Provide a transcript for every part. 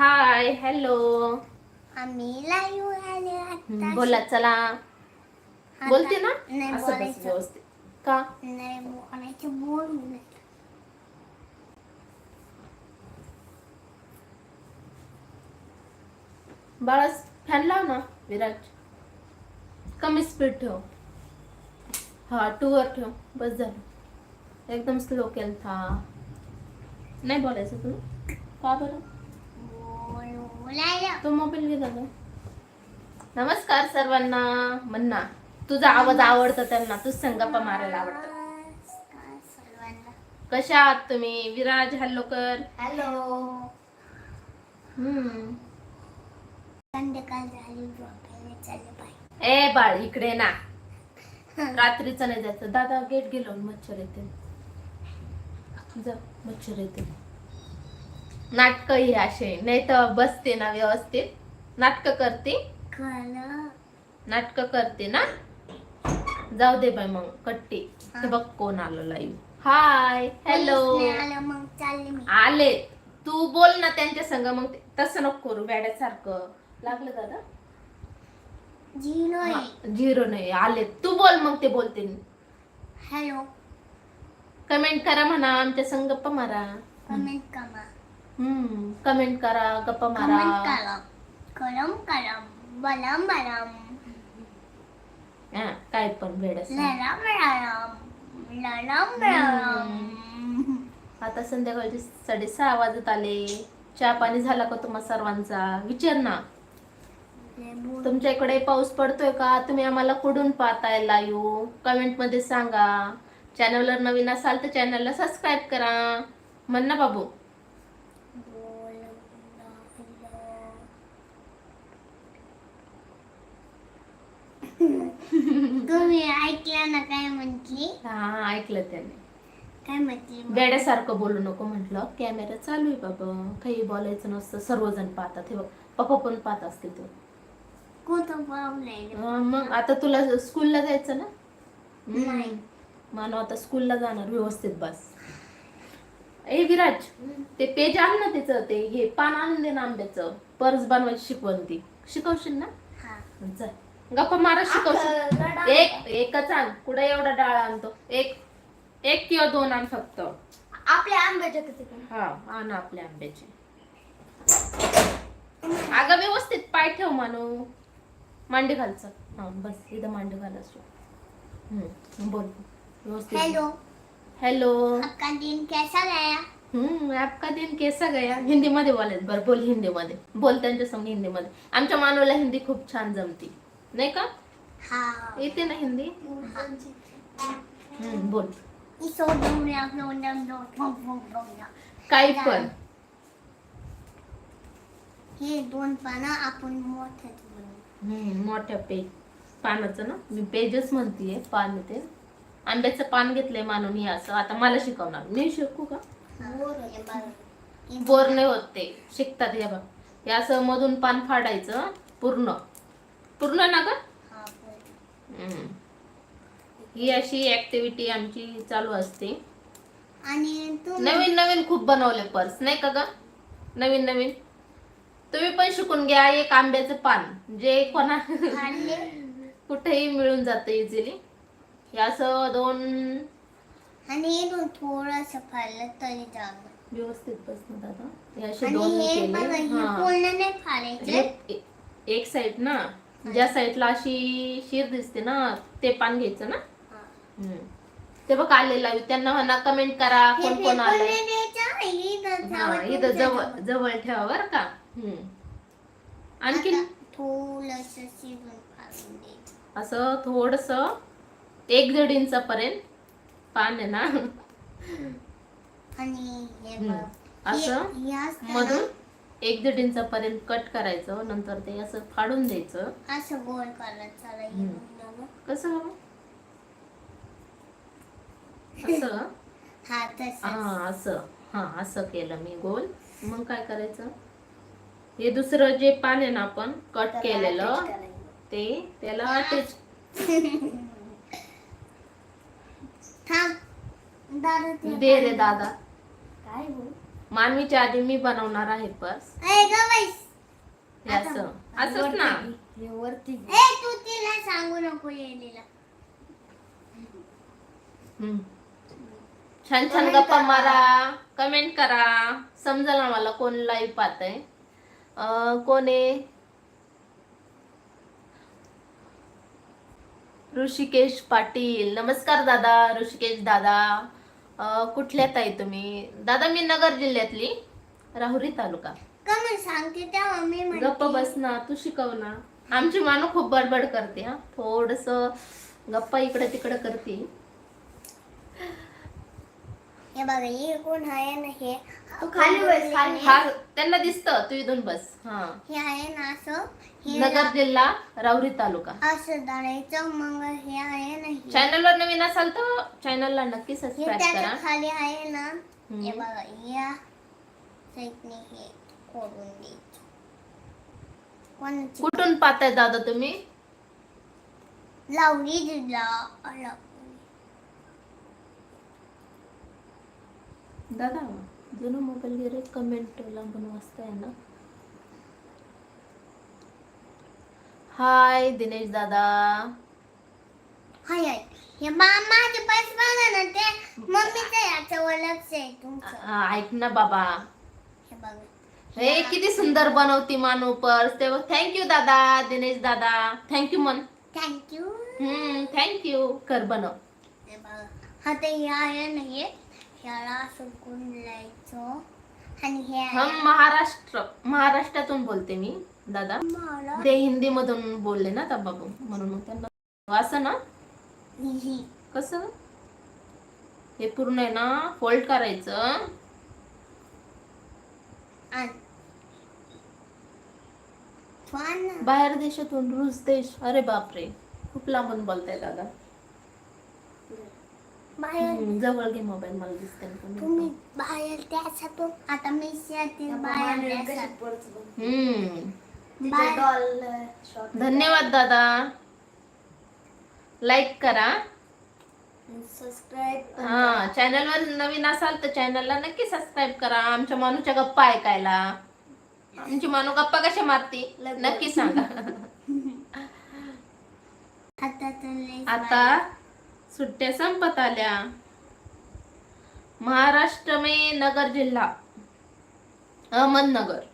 Hi hello. आम्ही live आले आता बोला चला. बोलते ना? नाही असं बस बोलायचं. व्यवस्थित. का? नाही बोलायचं बोलू नये बाळास फॅन लाव ना विराज. कमी स्पीड ठेव. हा टू वर ठेव. बस झालं. एकदम स्लो केलं था नाही बोलायचं तुला. का बरं? तो मोबाईल घे दादा नमस्कार सर्वांना. म्हणना तुझा आवाज आवडतो त्यांना. तूच संगप्पा मारायला आवडतं. कशा आहात तुम्ही? विराज हल्लोकर. हॅलो. हम्म. संध्याकाळ झाली झोपायला चालले बाई ए बाळ इकडे ना. रात्रीचं नाही जायचं. दादा गेट गेलो मच्छर येते जा मच्छर येते नाटक ही असे. नाही तर बसते ना व्यवस्थित. नाटक करते? नाटक करते ना? जाऊ दे बाई मग कट्टी. ते बघ कोण आलं लाईव्ह हाय हॅलो आलं मग चालले मी. आले. तू बोल ना त्यांच्या संग मग तसं नको करू वेड्यासारखं लागलं दादा? झिरो झिरो नाही आले. तू बोल मग ते बोलते. हॅलो. कमेंट करा म्हणा आमच्या संग गप्पा मारा. कमेंट करा. कमेंट करा गप्पा कमेंट मारा करा. करम करम बलम बलम. हा, काय पण वेड्यास लरम लरम लरम लरम आता संध्याकाळचे साडेसहा वाजत आले. चहा पाणी झाला का तुम्हा सर्वांचा? विचार ना. तुमच्या इकडे पाऊस पडतोय का? तुम्ही आम्हाला कुठून पाहताय लाईव्ह कमेंटमध्ये सांगा. चॅनलवर नवीन असाल तर चॅनलला सबस्क्राईब करा. म्हण ना बाबू. तुम्ही ऐकलं ना काय म्हंटली? हा ऐकलं त्याने. काय म्हटली बोलू नको म्हटलं. कॅमेरा चालू आहे बाबा. काही बोलायचं नसतं. सर्वजण पाहतात. हे बघ पप्पा पण पाहत असतील ते. कुठं पावलंय अं, मग आता तुला स्कूलला जायचं ना? नाही. मानव आता स्कूलला जाणार व्यवस्थित बस. ए विराज ते पेज आण ना तिचं ते हे पान आणून दे ना आंब्याचं. पर्स बनवायची शिकवण ती. शिकवशील ना? हा. चल. गप्पा मारा शिकवशील. एक एकच आण. कुठे एवढा डाळ आणतो? एक एक किंवा दोन आण फक्त. आपल्या आंब्याच्या किती हा आण आपल्या आंब्याचे. अगं व्यवस्थित पाय ठेव मानू. मांडी घालचं हा बस. इथं मांडी घाल असो. हम्म, बोल. व्यवस्थित. हेलो. हॅलो. आपका दिन कैसा गया? हम्म आपका दिन कैसा गया? हिंदी मध्ये बोलायचं. बरं बोल हिंदी मध्ये बोल त्यांच्यासमोर हिंदी मध्ये आमच्या मानवला हिंदी खूप छान जमती. नाही का? हा. येते ना हिंदी? हम्म, बोल. काही पण. हे दोन पानं आपण मोठ्यात बनवू हम्म, मोठ्या पेज पानाचं ना? मी पेजच म्हणतीये पान ते आंब्याचं पान घेतलंय मानून हे असं. आता मला शिकवणार. मी शिकू का? हे बघ. बोर नाही होत ते. शिकतात हे बघ. हे असं मधून पान फाडायचं पूर्ण. पूर्ण ना ग हा, अशी ऍक्टिव्हिटी आमची चालू असते. आणि तू नवीन नवीन खूप बनवले पर्स नाही का ग? नवीन नवीन. तुम्ही पण शिकून घ्या एक आंब्याचं पान. जे कोणा कुठेही मिळून जातं इझिली हे असं दोन आणि थोडस फाडलं तरी जाग व्यवस्थित बस ना दादा. हे असे दोन केले. एक साइड ना? ज्या साईडला अशी शिर दिसते ना ते पान घ्यायचं ना. हम्म. ते बघ आलेलं आहे त्यांना म्हणा कमेंट करा हे कोण कोण द्यायचं, इथं हा जावं इथं तुमच्या जवळ जवळ. ठेवा बर का हम्म. आणखीन आता थोडंसं शिजून फाडून द्यायचं असं थोडस एक दीड इंचापर्यंत पान आहे ना आणि हे हम्म. बघ असं हे- हे असतं ना, मधून एक दीड इंचापर्यंत कट करायचं नंतर ते असं फाडून द्यायचं. असं गोल करायचं हे. कसं? असं? हा असं. हा असं केलं मी गोल. मग काय करायचं? हे दुसरं जे पान आहे ना आपण कट केलेलं ते त्याला अटॅच दे रे दादा. काय बोल मानवीच्या आधी मी बनवणार आहे पर्स. हे असं. असंच ना? वरती ए तू तिला सांगू नको येलेला हम्म. छान छान गप्पा मारा. कमेंट करा. समजेल मला कोण लाईव्ह पाहत आहे कोण आहे? ऋषिकेश पाटील. नमस्कार दादा ऋषिकेश दादा. अं, कुठल्यात आहे तुम्ही? दादा मी नगर जिल्ह्यातली राहुरी तालुका. का मग सांगते तेव्हा मी म्हणते. गप्प बस ना तू शिकव ना. आमची मानू खूप बडबड करते हा. थोडस गप्पा इकडे तिकडे करते. हे बघा हे कोण आहे ना हे तू खाली बस, खाली. हा त्यांना दिसतं. तू इथून बस. हा. हे आहे ना असं हे नगर जिल्हा राहुरी तालुका. असं धरायचं मग हे आहे ना हे. चॅनल वर नवीन असाल तर चॅनलला नक्की हे सबस्क्राईब त्याच्या करा. खाली आहे ना. हे बघा या साईडने हे खोडून द्यायचं. कोणाची? कुठून पाहताय दादा तुम्ही? लावली दिला लावली. दादा जुनं मोबाईल गेले कमेंट लांबून वाचताय ना. हाय दिनेश दादा. हाय हाय. हे मामाचे पैसे बघा ना ते. मम्मीचं याचं ओळखच आहे तुमचं. आ, ऐक ना बाबा. हे बघा. हे किती सुंदर बनवती मानू पर्स ते थँक्यू दादा दिनेश दादा. थँक्यू मन. थँक्यू हम्म थँक्यू कर बनव. हे बघा. हा ते हे आहे ना हे. गुंडलायचं आणि हे हम महाराष्ट्र महाराष्ट्रातून बोलते मी दादा. मला ते हिंदी मधून बोलले ना त्या बाबू म्हणून मग त्यांना असं ना? ही. कसं? हे पूर्ण आहे ना फोल्ड करायचं. आण. बाहेर देशातून रूस देश अरे बापरे खूप लांबून बोलताय दादा. बाहेर. हम्म, जवळ घे मोबाईल मला दिसते ना तुम्ही तुम्ही बाहेर त्याच्यातून आता मी शेती बाहेर त्याच्यात. हम्म. बाहेर. डॉल शॉर्ट धन्यवाद दादा. लाईक करा. सबस्क्राईब हा चॅनल वर नवीन असाल तर चॅनलला नक्की सबस्क्राईब करा. आमच्या मानूच्या गप्पा ऐकायला. आमची मानू गप्पा कशा मारती? नक्की सांगा. आता सुट्ट्या संपत आल्या. महाराष्ट्र में नगर जिल्हा. अहमदनगर.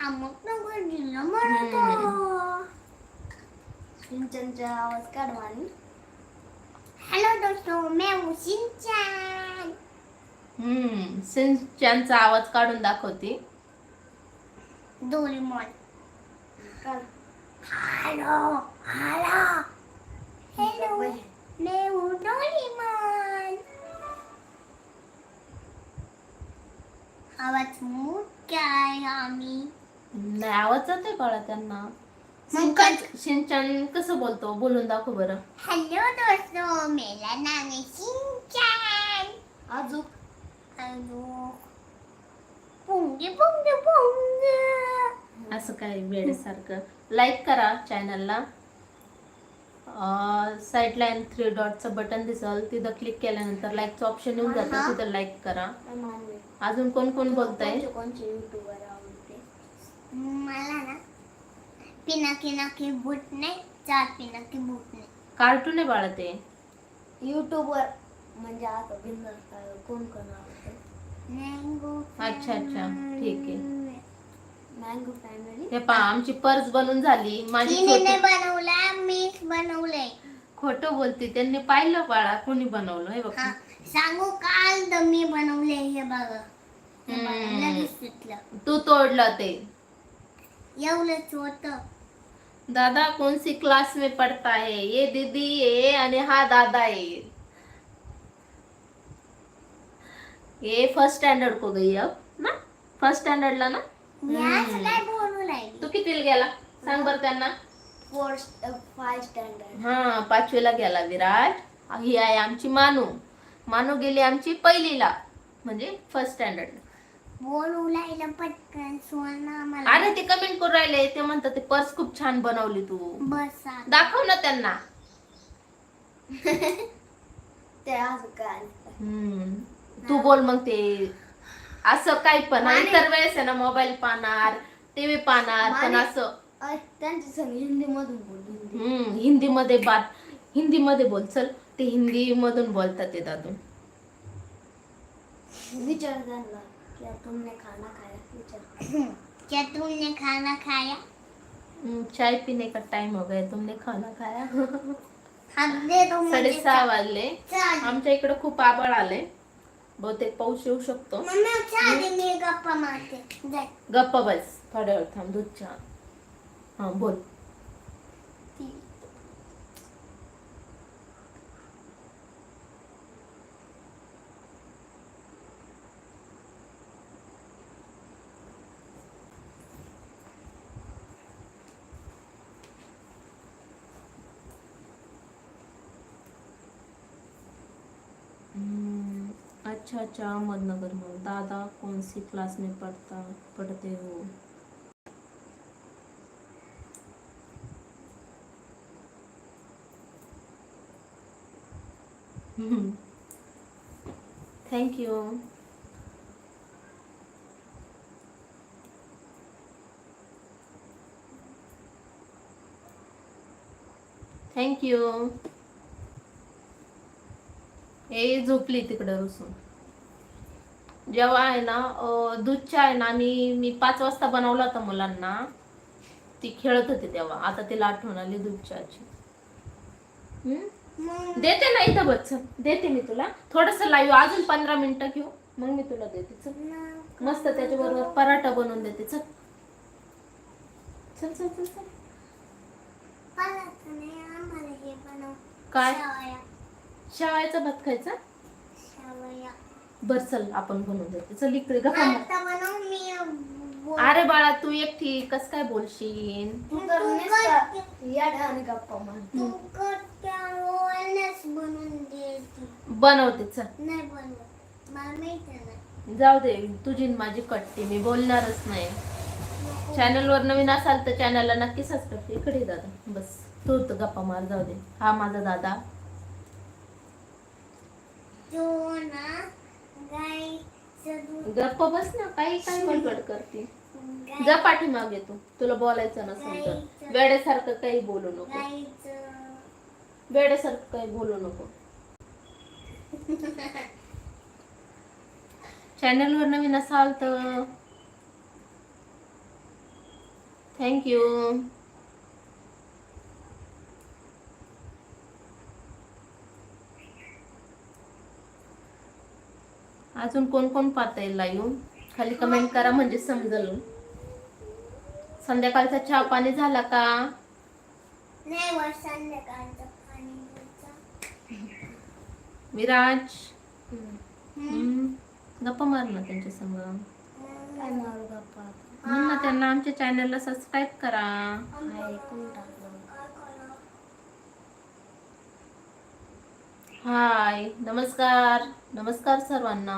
हा दिलं म्हणतो सिंचनचा आवाज काढवा आणि. हॅलो दोस्तो मैं हूँ शिनचैन हम्म सिंचनचा आवाज काढून दाखवते. डोरेमोन हॅलो हॅलो हेलो मैं हूँ डोरेमोन. आवाज मोठा आहे आम्ही. नाही आवाज जातोय बाळा त्यांना? सिंचन सिंचन कसं बोलतो? बोलून दाखव बरं. हॅलो दोस्तो मेरा नाम है शिनचैन अजून हॅलो. पुंगे पुंगे पुंगे. असं काय वेळेसारखं. लाईक करा चॅनलला साईड लाईन थ्री डॉटचं बटन दिसल तिथं क्लिक केल्यानंतर लाईकचं ऑप्शन येऊन. जातं तिथं लाईक करा. अजून कोण कोण बोलतंय? मला ना पिनाकी नाकी बूट नाही चार पिनाकी बूट नाही. कार्टून आहे बाळा ते. युट्यूबर म्हणजे आता कोण कोण अच्छा, अच्छा. ठीक आहे. मँगो फॅमिली हे पहा आमची पर्स बनून झाली माझी तिने छोटी बनवला मीच बनवलंय. खोटं बोलते त्यांनी पाहिलं बाळा कोणी बनवलं हे बघ. हा सांगू काल तर मी बनवले हे बघा. हे बघा, हम्म. लगेच सुटलं. तू तोडलं ते. एवढंच होत. दादा कौन सी क्लास में पढ़ता है ये दीदी है आणि हा दादा है ये फर्स्ट स्टँडर्ड को गई अब ना? फर्स्ट स्टँडर्डला ना? मी असं काय बोलू लागली. तू कितीला गेला? सांग बरं त्यांना. फोर फाय स्टँडर्ड हा पाचवीला गेला विराट. ही आहे आमची मानू. मानू गेली आमची पहिलीला. म्हणजे फर्स्ट स्टँडर्ड बोलू लागलं पटकन सोना मला अरे ते कमेंट करून राहिले. ते म्हणतात ते पर्स खूप छान बनवली तू. बसा दाखव ना त्यांना. ते असं काय? हम्म. तू बोल मग ते. असं काही पण आणि- इतर वेळेस आहे ना मोबाईल पाहणार टीव्ही पाहणार पण आणि- असं. अ, त्यांच्या संग हिंदी मधून बोल हिंदी. हम्म हिंदीमध्ये बात हिंदीमध्ये बोल चल. ते हिंदी मधून बोलतात ते दादू. विचार त्यांना क्या तुमने खाना खाया? विचार. क्या तुमने खाना खाया? हम्म, चाय पीने का टाइम हो गया. तुमने खाना खाया? तो म्हणजे साडेसहा वाजले. चल. आमच्या इकडे खूप आबळ आले बहुतेक पाऊस येऊ शकतो. गप्पा मारते. जाय. गप्प बस. थोड्या वेळ थांब दूध चहा. हा बोल हम्म, अच्छा अहमदनगर में दादा कौन सी क्लास में पढ़ता पढ़ते हो थैंक यू थँक्यू ए झोपली तिकडं रुसून. जेव्हा आहे ना दूध चहा आहे ना आणि मी पाच वाजता बनवला होता मुलांना. ती खेळत होती तेव्हा. आता तिला आठवण आली दूध चहाची हम्म? देते ना इथं बच्च देते मी तुला. थोडस लाईव्ह अजून पंधरा मिनिटं घेऊ. मग मी तुला देते चल. मस्त त्याच्याबरोबर पराठा बनवून देते चल. चल चल चल चल. काय? शेवायचं भात खायचा? शेवया. बर चल आपण बनवून देते. चल इकडे गप्पा मार. आता बनव मी बोल- अरे बाळा तू एकटी कस काय बोलशील? तू तर नुसता. या ढाने गप्पा मार. तू त्या ओळण्यास बनवून दे ती. बनवते चल. नाही बनवत. मला माहिती नाही जाऊ दे तुझी न माझी कट्टी मी बोलणारच नाही. चॅनल वर नवीन असाल तर चॅनलला नक्की सबस्क्राईब इकडे दादा. बस. तू तर गप्पा मार जाऊ दे. हा माझा दादा. तो ना गप्प बस ना काही काय बडबड करते. जा पाठीमागे तू. तुला बोलायचं नसेल तर. वेड्यासारखं काही बोलू नको. वेड्यासारखं काही बोलू नको. चॅनल वर नवीन असाल तर. थँक्यू अजून कोण कोण पाहतंय लाईव्ह खाली कमेंट करा म्हणजे समजल. संध्याकाळचा चहा पाणी झाला का? नाही वर संध्याकाळचं पाणी द्यायचं. विराज. गप्पा मार ना त्यांच्या संग. काय मारू गप्पा. आता? म्हण ना त्यांना आमच्या चॅनलला सबस्क्राईब करा. हाय नमस्कार. नमस्कार सर्वांना.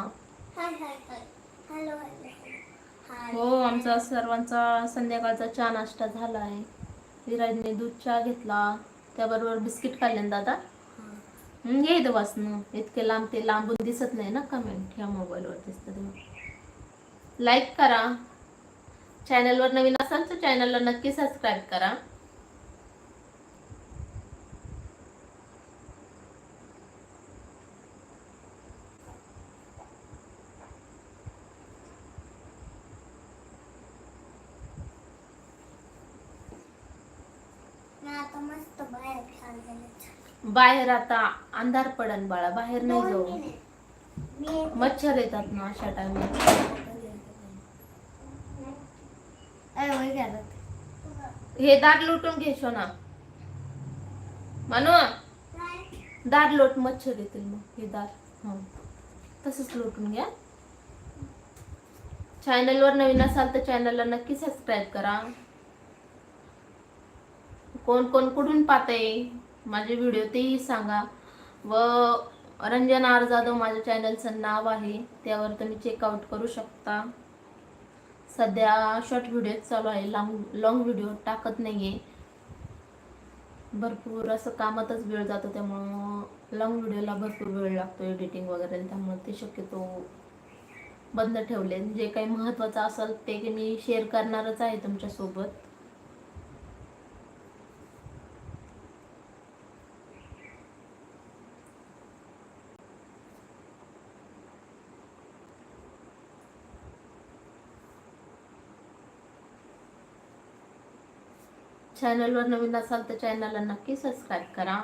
हाय हाय हाय. हॅलो हॅलो हाय हो आमचा सर्वांचा संध्याकाळचा चहा नाश्ता झाला आहे. विराजने दूध चहा घेतला. त्याबरोबर बिस्किट खाल्ले ना दादा? हम्म, घे इथं वाचणं इतके लांब ते लांबून दिसत नाही ना कमेंट ह्या मोबाईलवर दिसतं तेव्हा. लाईक करा. चॅनलवर नवीन असाल तर चॅनलला नक्की सबस्क्राईब करा मी आता मस्त बाहेर चाललेले बाहेर आता अंधार पडन बाळा बाहेर नाही जाऊ. मच्छर येतात ना अशा घ्यायला हे दार लुटून घे शोना म्हणू? दार लोट मच्छर येतील मग हे दार हा. तसंच लोटून घ्या. चॅनलवर नवीन असाल तर चॅनलला नक्की सबस्क्राईब करा. कोण कोण कुठून पाहतंय? माझे व्हिडिओ तेही सांगा. व रंजना आर जाधव माझ्या चॅनलचं नाव आहे त्यावर तुम्ही चेकआउट करू शकता. सध्या शॉर्ट व्हिडिओ चालू आहे लाँग लाँग व्हिडिओ टाकत नाहीये. भरपूर असं कामातच वेळ जातो त्यामुळं लाँग व्हिडिओला भरपूर वेळ लागतो एडिटिंग वगैरे त्यामुळे ते शक्यतो बंद ठेवले. जे काही महत्वाचं असेल ते मी शेअर करणारच आहे तुमच्यासोबत. चॅनलवर नवीन असाल तर चॅनलला नक्की सबस्क्राईब करा.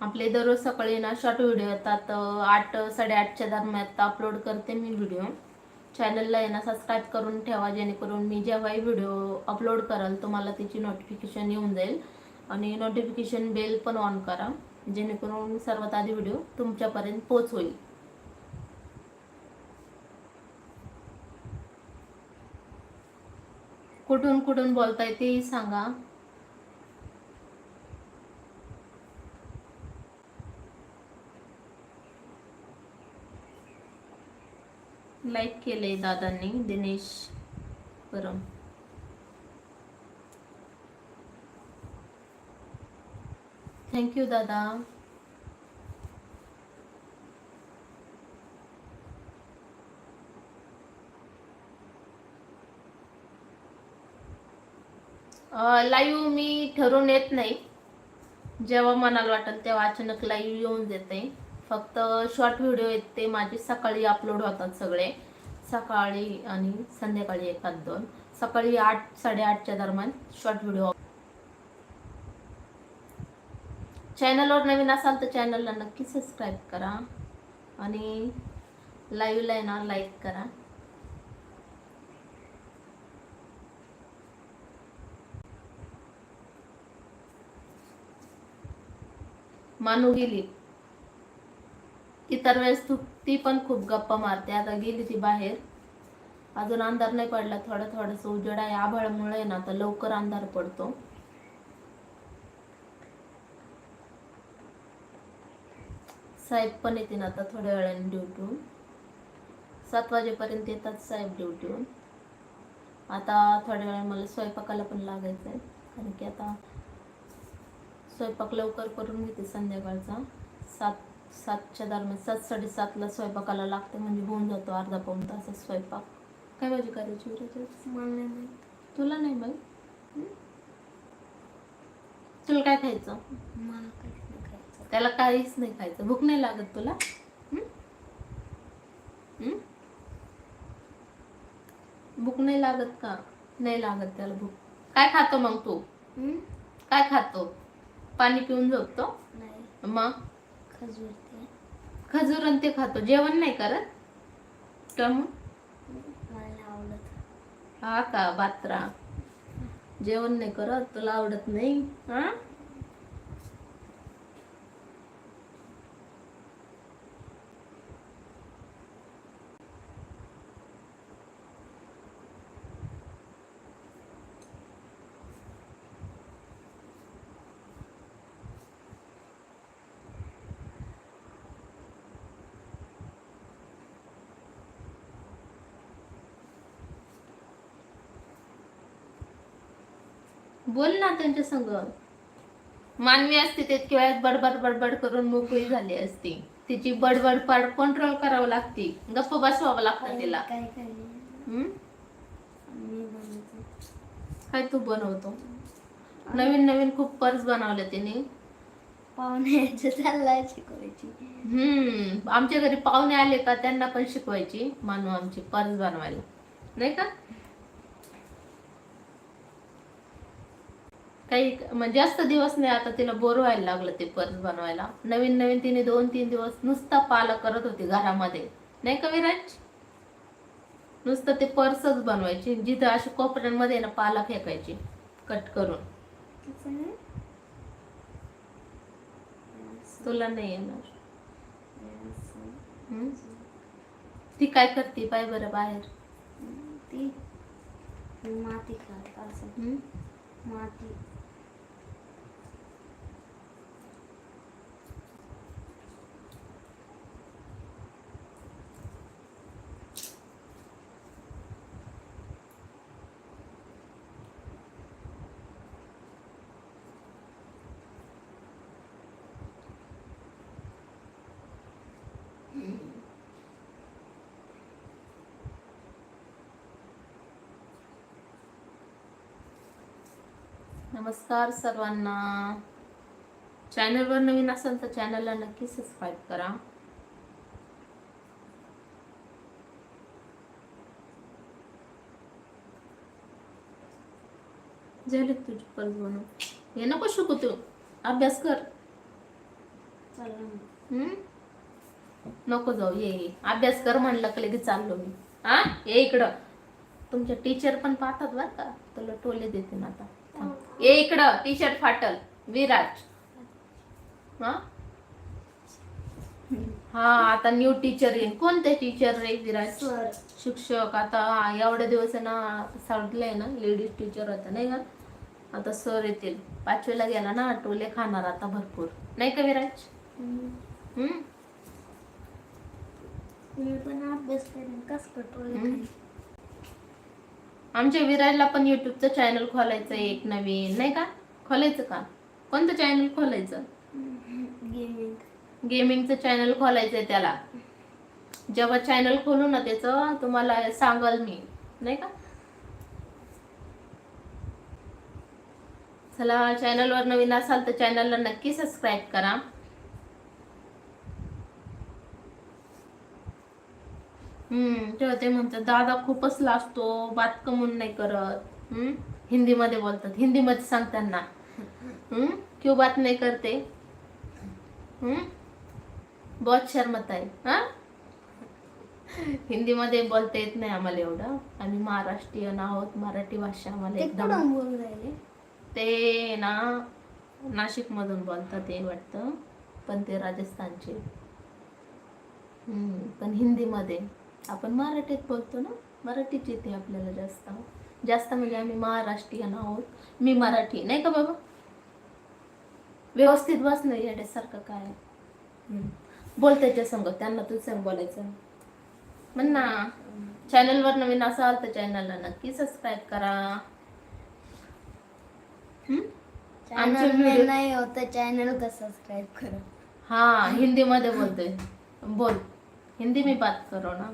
आपले दररोज सकाळी ना शॉर्ट व्हिडिओ येतात आठ साडेआठच्या दरम्यान अपलोड करते मी व्हिडिओ चॅनलला येणं ना सबस्क्राईब करून ठेवा जेणेकरून मी जेव्हाही व्हिडिओ अपलोड कराल तुम्हाला तिची नोटिफिकेशन येऊन जाईल. आणि नोटिफिकेशन बेल पण ऑन करा जेणेकरून सर्वात आधी व्हिडिओ तुमच्यापर्यंत पोच होईल कुठून कुठून बोलताय तेही सांगा. लाईक केले दादांनी दिनेश परम. थँक्यू दादा. लाईव्ह मी ठरवून येत नाही. जेव्हा मनाला वाटेल तेव्हा अचानक लाईव्ह येऊन देते. फक्त शॉर्ट व्हिडिओ येत. ते माझे सकाळी अपलोड होतात सगळे. सकाळी आणि संध्याकाळी एखाद दोन. सकाळी आठ साडेआठच्या दरम्यान शॉर्ट व्हिडिओ चॅनलवर नवीन असाल तर चॅनलला नक्की सबस्क्राईब करा. आणि लाईव्हला आहे ना लाईक करा. मानू गेली. इतर वेळेस तू ती पण खूप गप्पा मारते. आता गेली ती बाहेर. अजून अंधार नाही पडला. थोडं थोडस उजेड आहे. आभाळामुळे ना आता लवकर अंधार पडतो. साहेब पण येते ना आता थोड्या वेळाने ड्युटीहून सात वाजेपर्यंत येतात साहेब ड्युटीहून आता थोड्या वेळाने मला स्वयंपाकाला पण लागायचं आहे कारण की आता स्वयंपाक लवकर करून घेते संध्याकाळचा. सात सातच्या दरम्यान सात साडेसातला स्वयंपाकाला लागते म्हणजे होऊन जातो अर्धा पाऊण तासात स्वयंपाक. काय भाजी करायची? मला नाही माहीत. तुला नाही माहीत? हं? तुला काय खायचं? मला काहीच नाही खायचं. त्याला काहीच नाही खायचं. भूक नाही लागत तुला? भूक नाही लागत का? नाही लागत त्याला भूक. काय खातो मग तू? हम्म? काय खातो? पाणी पिऊन झोपतो? नाही. मग? खजूर ते खजूर आणि ते खातो. जेवण नाही करत? का मग? मला नाही आवडत. हा का? बात्रा. जेवण नाही करत? तुला आवडत नाही? हा? बोल ना त्यांच्या संग. मानवी असते तितकी वेळात बडबड बडबड करून मोकळी झाली असती. तिची बडबड पाड कंट्रोल करावं लागते. गप्प बसवावं लागतं तिला. काय तू बनवतो? नवीन नवीन खूप पर्स बनवले तिने. चाललाय शिकवायची. हम्म. आमच्या घरी पाहुणे आले का त्यांना पण शिकवायची. मानू आमची पर्स बनवायला. नाही का? काही म्हणजे जास्त दिवस नाही आता तिला बोर व्हायला लागलं ते पर्स बनवायला. नवीन नवीन तिने दोन तीन दिवस नुसता पाला करत होती घरामध्ये. नाही का विराज? नुसतं ते पर्सच बनवायची जिथं अशी कोपऱ्यांमध्ये ना पाला फेकायची कट करून. तुला नाही येणार? ती काय करते? पाय बरं बाहेर. ती माती खात? माती. नमस्कार सर्वांना. चॅनलवर नवीन असाल तर चॅनलला नक्की सबस्क्राईब करा. झाले तुझे बनव हे नको शिकू तू. अभ्यास कर. हम्म? नको जाऊ. ये ये. अभ्यास कर म्हणलं की लगेच चाललो मी. हा? ये इकडं. तुमच्या टीचर पण पाहतात बरं का? तुला टोले देते ना आता. ये इकडं टी शर्ट फाटल. विराट हा? हा आता न्यू टीचर येईल कोणते टीचर रे सर. शिक्षक. आता एवढ्या दिवस ना सांगितलंय ना लेडीज टीचर होता नाही का? आता सर येतील. पाचवीला गेला ना टोले खाणार आता भरपूर. नाही का विराज? हम्म. मी पण अभ्यास करेन. कस. आमच्या विराजला पण युट्यूबचं चॅनल खोलायचं आहे एक नवीन नाही का? खोलायचं का? कोणतं चॅनल खोलायचं? गेमिंग गेमिंगचं चॅनल खोलायचं आहे त्याला. जेव्हा चॅनल खोलू ना त्याचं तुम्हाला सांगाल मी नाही का? चला चॅनलवर नवीन असाल तर चॅनलला नक्की सबस्क्राईब करा. हम्म तेव्हा ते म्हणतात. दादा खूपच लाजतो बात कमून नाही करत. हम्म हिंदीमध्ये बोलतात. हिंदीमध्ये सांगताना हम्म क्यों बात नाही करते? हम्म बहुत शर्मत आहे. हा? हिंदीमध्ये बोलता येत नाही आम्हाला एवढं. आम्ही महाराष्ट्रीयन आहोत मराठी भाषा आम्हाला एकदम ते ना नाशिक मधून बोलतात ते वाटतं. पण ते राजस्थानचे. हम्म, पण हिंदीमध्ये. आपण मराठीत बोलतो ना मराठीच येते आपल्याला जास्त जास्त म्हणजे आम्ही महाराष्ट्रीयन आहोत मी मराठी नाही का बाबा? व्यवस्थित बस नाही येण्यासारखं काय? हम्म. बोल त्याच्या संग त्यांना तुझ संग बोलायचं. म्हण ना चॅनलवर नवीन असाल तर चॅनलला नक्की सबस्क्राईब करा. चॅनल नाही होत चॅनल का सबस्क्राईब करा. हा हिंदी मध्ये बोलतोय. बोल. हिंदी में बात करो ना?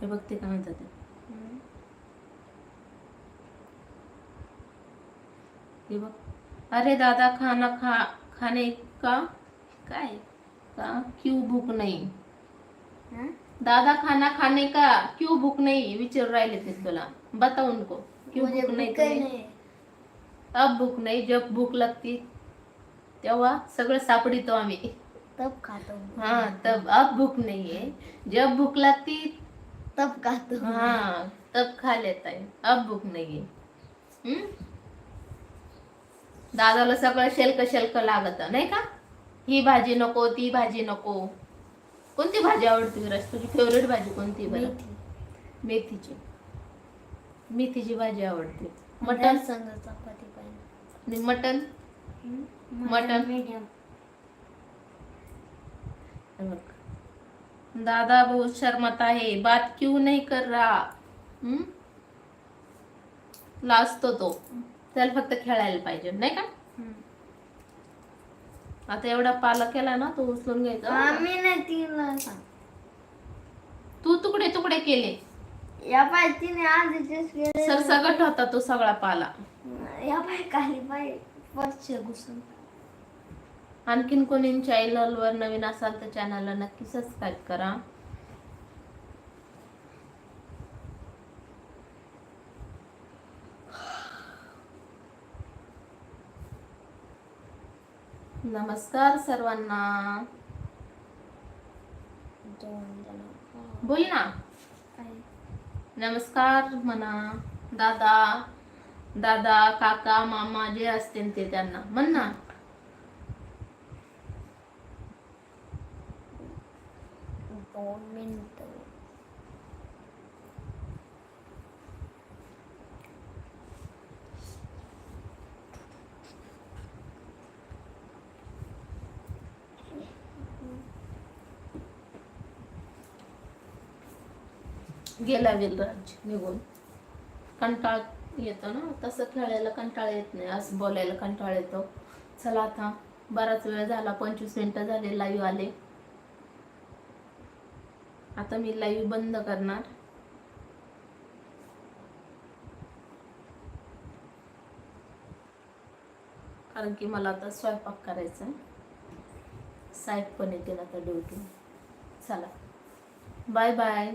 हे बघ ते? काय म्हणतात. हे बघ. अरे दादा खाना खा खाने का? काय? का? क्यों भूक नाही? दादा खाना खाने का? क्यों भूक नहीं विचार राहिले ते तुला. बता उनको क्यों भूक? नाही. अब भूक नाही जब भूक लागती तेव्हा सगळं सापडितो आम्ही. तब खातो हा। तब अब भूक नाहीये जब भूक लागती तब खातो हा। तब खा लेता है। अब भूक नाहीये हम्म? दादाला सगळं शेल्क शेल्क लागत नाही का? ही भाजी नको ती भाजी नको. कोणती भाजी आवडते विराज तुझी फेवरेट भाजी कोणती बरं? मेथी. मेथीची. मेथीची भाजी आवडते. मटन संग चपाती पाहिजे. आणि मटन मटन. मीडियम. दादा बहुत शर्मता है बात क्यों नहीं कर रहा. हम्म? लाजतो तो. त्याला फक्त खेळायला पाहिजे. नाही का? आता एवढा पाला केला ना तो उचलून घ्यायचा. तू तुकडे तुकडे केले. या पाय तिने आधीचेच केले. सरसगट होता तो सगळा पाला. या पाय खाली पाय घुसून. आणखीन कोणी चॅनलवर नवीन असाल तर चॅनलला नक्की सबस्क्राईब करा. नमस्कार सर्वांना. बोल ना. नमस्कार म्हणा. दादा. दादा काका मामा जे असतील ते त्यांना. म्हण ना. दोन मिनिट गेला विलराज निघून. कंटाळ येतो ना तसं खेळायला कंटाळ येत नाही असं बोलायला कंटाळ येतो. चला आता बराच वेळ झाला पंचवीस मिनिटं झाले लाईव्ह आले. आता मी लाईव्ह बंद करणार. कारण की मला आता स्वयंपाक करायचा साहेब पण येतील आता ड्युटी चला. Bye bye